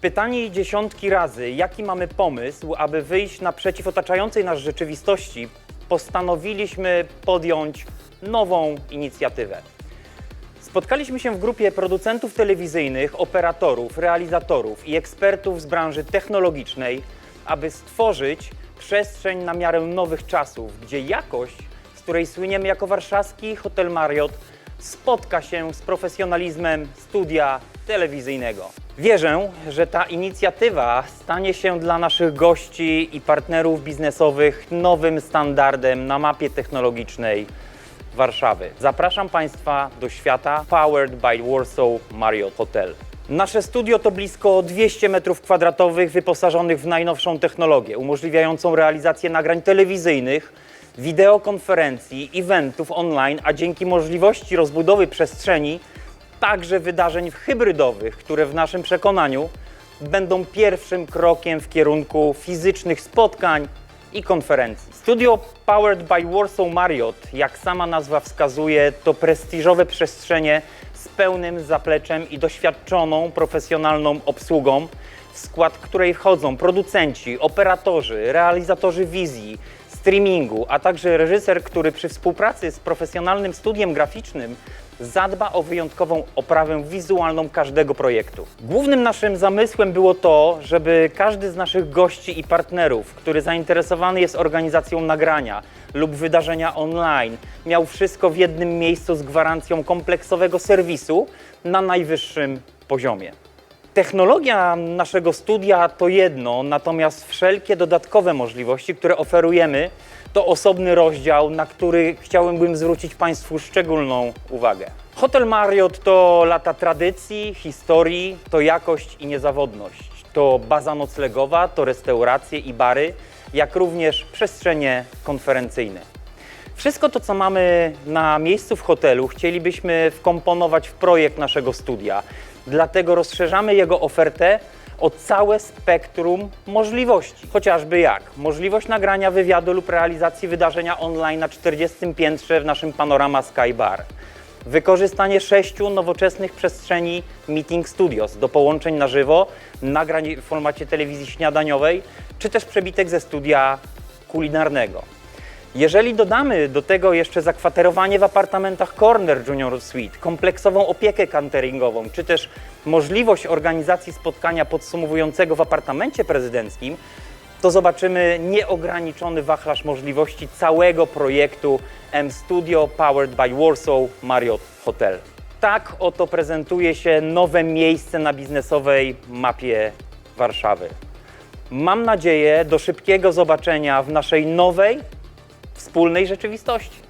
Pytani dziesiątki razy, jaki mamy pomysł, aby wyjść naprzeciw otaczającej nas rzeczywistości, postanowiliśmy podjąć nową inicjatywę. Spotkaliśmy się w grupie producentów telewizyjnych, operatorów, realizatorów i ekspertów z branży technologicznej, aby stworzyć przestrzeń na miarę nowych czasów, gdzie jakość, z której słyniemy jako warszawski Hotel Marriott, spotka się z profesjonalizmem studia telewizyjnego. Wierzę, że ta inicjatywa stanie się dla naszych gości i partnerów biznesowych nowym standardem na mapie technologicznej Warszawy. Zapraszam Państwa do świata Powered by Warsaw Marriott Hotel. Nasze studio to blisko 200 m2 wyposażonych w najnowszą technologię, umożliwiającą realizację nagrań telewizyjnych, wideokonferencji, eventów online, a dzięki możliwości rozbudowy przestrzeni także wydarzeń hybrydowych, które w naszym przekonaniu będą pierwszym krokiem w kierunku fizycznych spotkań i konferencji. Studio Powered by Warsaw Marriott, jak sama nazwa wskazuje, to prestiżowe przestrzenie z pełnym zapleczem i doświadczoną, profesjonalną obsługą, w skład której wchodzą producenci, operatorzy, realizatorzy wizji, streamingu, a także reżyser, który przy współpracy z profesjonalnym studiem graficznym zadba o wyjątkową oprawę wizualną każdego projektu. Głównym naszym zamysłem było to, żeby każdy z naszych gości i partnerów, który zainteresowany jest organizacją nagrania lub wydarzenia online, miał wszystko w jednym miejscu z gwarancją kompleksowego serwisu na najwyższym poziomie. Technologia naszego studia to jedno, natomiast wszelkie dodatkowe możliwości, które oferujemy, to osobny rozdział, na który chciałbym zwrócić Państwu szczególną uwagę. Hotel Marriott to lata tradycji, historii, to jakość i niezawodność. To baza noclegowa, to restauracje i bary, jak również przestrzenie konferencyjne. Wszystko to, co mamy na miejscu w hotelu, chcielibyśmy wkomponować w projekt naszego studia. Dlatego rozszerzamy jego ofertę o całe spektrum możliwości. Chociażby jak możliwość nagrania wywiadu lub realizacji wydarzenia online na 40 piętrze w naszym Panorama Sky Bar. Wykorzystanie sześciu nowoczesnych przestrzeni Meeting Studios do połączeń na żywo, nagrań w formacie telewizji śniadaniowej, czy też przebitek ze studia kulinarnego. Jeżeli dodamy do tego jeszcze zakwaterowanie w apartamentach Corner Junior Suite, kompleksową opiekę cateringową, czy też możliwość organizacji spotkania podsumowującego w apartamencie prezydenckim, to zobaczymy nieograniczony wachlarz możliwości całego projektu M Studio Powered by Warsaw Marriott Hotel. Tak oto prezentuje się nowe miejsce na biznesowej mapie Warszawy. Mam nadzieję do szybkiego zobaczenia w naszej nowej, wspólnej rzeczywistości.